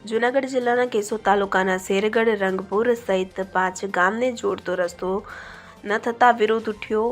જૂનાગઢ જિલ્લાના કેશોદ તાલુકાના શેરગઢ રંગપુર સહિત પાંચ ગામને જોડતો રસ્તો ન થતા વિરોધ ઉઠ્યો.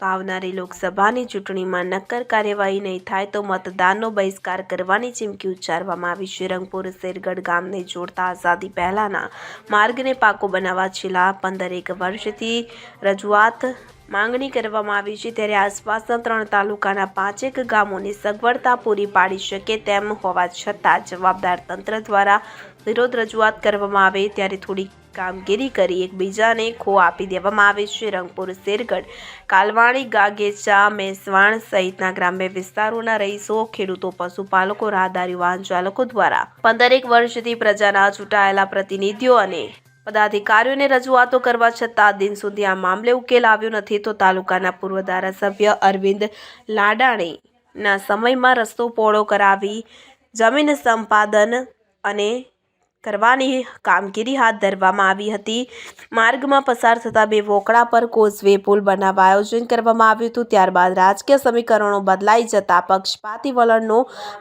તો આવનારી લોકસભાની ચૂંટણીમાં નક્કર કાર્યવાહી નહીં થાય તો મતદાનનો બહિષ્કાર કરવાની ચીમકી ઉચ્ચારવામાં આવી. છે રંગપુર શેરગઢ ગામને જોડતા આઝાદી પહેલાના માર્ગને પાકો બનાવવા છેલ્લા પંદરેક વર્ષથી રજૂઆત માંગણી કરવામાં આવી છે. ત્યારે આસપાસના ત્રણ તાલુકાના પાંચેક ગામોની સગવડતા પૂરી પાડી શકે તેમ હોવા છતાં જવાબદાર તંત્ર દ્વારા વિરોધ રજૂઆત કરવામાં આવે ત્યારે થોડી કામગીરી કરી એકબીજાને ખો આપી દેવામાં આવે છે. રંગપુર, શેરગઢ, કાલવાણી, ગાગેચા, મેસવાણ સહિતના ગ્રામ્ય વિસ્તારોના રહીશો, ખેડૂતો, પશુપાલકો, રાહદારી, વાહન ચાલકો દ્વારા પંદરેક વર્ષથી પ્રજાના ચૂંટાયેલા પ્રતિનિધિઓ અને પદાધિકારીઓને રજૂઆતો કરવા છતાં દિન સુધી આ મામલે ઉકેલ આવ્યો નથી. તો તાલુકાના પૂર્વ ધારાસભ્ય અરવિંદ લાડાણીના સમયમાં રસ્તો પહોળો કરાવી જમીન સંપાદન અને કરવાની કામગીરી હાથ ધરવામાં આવી હતી. માર્ગમાં પસાર થતા બે વોકડા પર કોઝવે પુલ બનાવવા આયોજન કરવામાં આવ્યું હતું. ત્યારબાદ રાજકીય સમીકરણો બદલાઈ જતા પક્ષપાતી વલણનો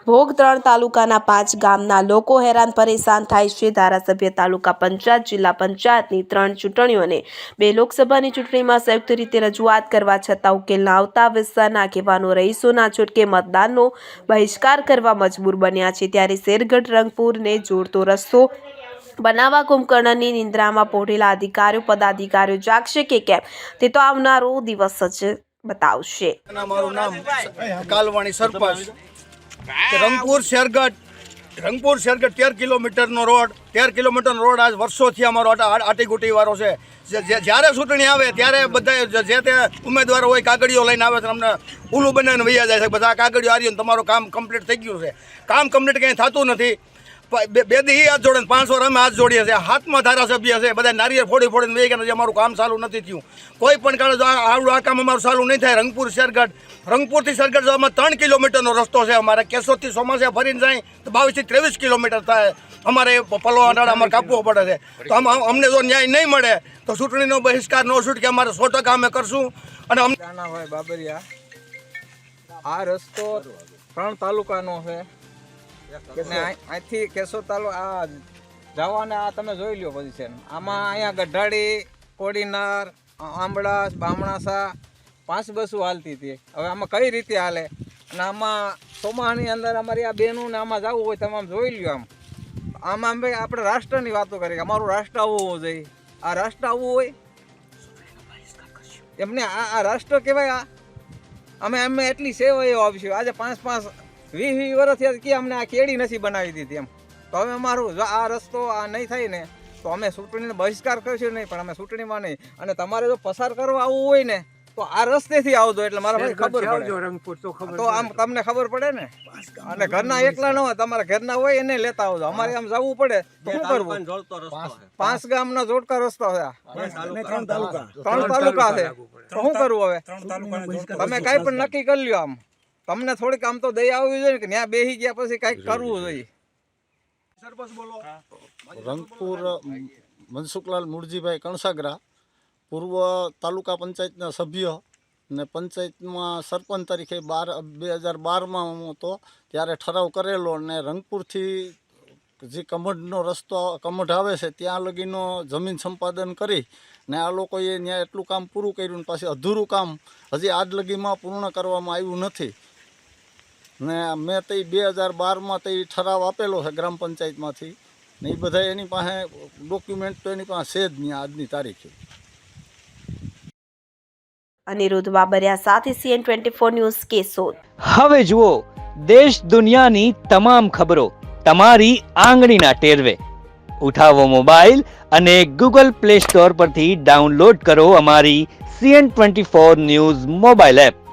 ભોગ ત્રણ તાલુકાના પાંચ ગામના લોકો હેરાન પરેશાન થાય છે. ધારાસભ્ય તાલુકા પંચાયત, જિલ્લા પંચાયતની ત્રણ ચૂંટણીઓને બે લોકસભાની ચૂંટણીમાં સંયુક્ત રીતે રજૂઆત કરવા છતાં ઉકેલ ન આવતા વિસ્તારના આગેવાનો રહીશોના છૂટકે મતદાનનો બહિષ્કાર કરવા મજબૂર બન્યા છે. ત્યારે શેરગઢ, રંગપુરને જોડતો રસ્તો બનાવવા કુંભકર્ણની નિંદ્રામાં પોઢેલા અધિકારીઓ, પદાધિકારીઓ જાગશે કે કેમ? તે તો આવનારો દિવસ જ બતાવશે. મારું રંગપુર શેરગઢ, રંગપુર તેર કિલોમીટરનો રોડ, તેર કિલોમીટરનો રોડ આજ વર્ષોથી અમારો આટા- આટીગુટી વાળો છે. જ્યારે ચૂંટણી આવે ત્યારે બધા જે- તે ઉમેદવારો હોય, કાગળીઓ લઈને આવે છે, અમને ઉલું બનાવીને વૈયા જાય છે. બધા કાગળીઓ હારી તમારું કામ કમ્પ્લીટ થઈ ગયું છે. કામ કમ્પ્લીટ કંઈ થતું નથી. બે દી હાથ જોડે પાંચસો અમે હાથ જોડીએ છીએ. હાથમાં ધારાસભ્ય છે બધા નારિયેળ ફોડી ફોડીને વહી ગયા છે અમારું કામ ચાલુ નથી થયું. કોઈ પણ કારણે આવડું આ કામ અમારું ચાલુ નહીં થાય, રંગપુર શેરગઢ. રંગપુરથી શેરગઢ જવામાં ત્રણ કિલોમીટરનો રસ્તો છે અમારે. કેશોદથી સોમાસે ફરીને જાય, તો બાવીસથી ત્રેવીસ કિલોમીટર થાય. અમારે અડાડા અમારે કાપવો પડે છે. તો અમને જો ન્યાય નહીં મળે, તો ચૂંટણીનો બહિષ્કાર ન છૂટકે અમારે સો ટકા અમે કરશું. અને અમને બાબરિયા, આ રસ્તો ત્રણ તાલુકાનો છે. અહીંથી કેશોદ તાલુ આ જવાને આ તમે જોઈ લ્યો પોઝિશન આમાં અહીંયા ગઢાડી, કોડીનાર આંબળાસ, બામણાસા, પાંચ બસો હાલતી હતી. હવે આમાં કઈ રીતે હાલે? અને આમાં ચોમાહાની અંદર અમારી આ બેનું ને આમાં જવું હોય તમે આમ જોઈ લ્યો આમ. આમાં ભાઈ આપણે રાષ્ટ્રની વાતો કરીએ અમારું રાષ્ટ્ર આવવું હોવું જોઈએ. આ રાષ્ટ્ર આવવું હોય? એમને આ રાષ્ટ્ર કહેવાય આ. અમે અમે એટલી સેવાઓ આપીશું. આજે પાંચ પાંચ વીસ વીસ વર્ષથી કે અમને આ કેડી નથી બનાવી દીધી એમ. તો હવે અમારું જો આ રસ્તો આ નહીં થાય ને તો અમે ચૂંટણીનો બહિષ્કાર કરીશું નહીં પણ અમે ચૂંટણીમાં નહીં. અને તમારે જો પસાર કરવા આવવું હોય ને તો આ રસ્તેથી આવજો એટલે મારા ભાઈ ખબર પડે. તો આમ તમને ખબર પડે ને? અને ઘરના એકલા ન હોય તમારા ઘરના હોય એને લેતા આવજો. અમારે આમ જવું પડે તો શું કરવું પાંચ ગામનો જોડકા રસ્તો છે ત્રણ તાલુકા. છે. તો શું કરવું હવે? તમે કઈ પણ નક્કી કરી લ્યો આમ. તમને થોડીક આમ તો દયા આવવી જોઈએ કે ત્યાં બેસી ગયા પછી કાંઈક કરવું જોઈએ. રંગપુર મનસુખલાલ મૂળજીભાઈ કણસાગરા પૂર્વ તાલુકા પંચાયતના સભ્ય ને પંચાયતમાં સરપંચ તરીકે બાર બે હજાર બારમાં હું હતો ત્યારે ઠરાવ કરેલો ને રંગપુરથી જે કમઢનો રસ્તો કમઢ આવે છે ત્યાં લગીનો જમીન સંપાદન કરી ને આ લોકોએ ત્યાં એટલું કામ પૂરું કર્યું ને પાછી અધૂરું કામ હજી આજ લગીમાં પૂર્ણ કરવામાં આવ્યું નથી. ને મેં તે બે હજાર બારમાં તે ઠરાવ આપેલો છે ગ્રામ પંચાયતમાંથી. ને એ બધા એની પાસે ડોક્યુમેન્ટ તો એની પાસે છે જ નહીં આજની તારીખે. અનિરુદ્ધ બાબરિયા સાથે CN twenty four news Keshod. હવે જુઓ દેશ દુનિયાની તમામ ખબરો તમારી આંગળીના ટેરવે. ઉઠાવો મોબાઈલ અને ગૂગલ પ્લે સ્ટોર પરથી ડાઉનલોડ કરો અમારી CN twenty four news mobile app.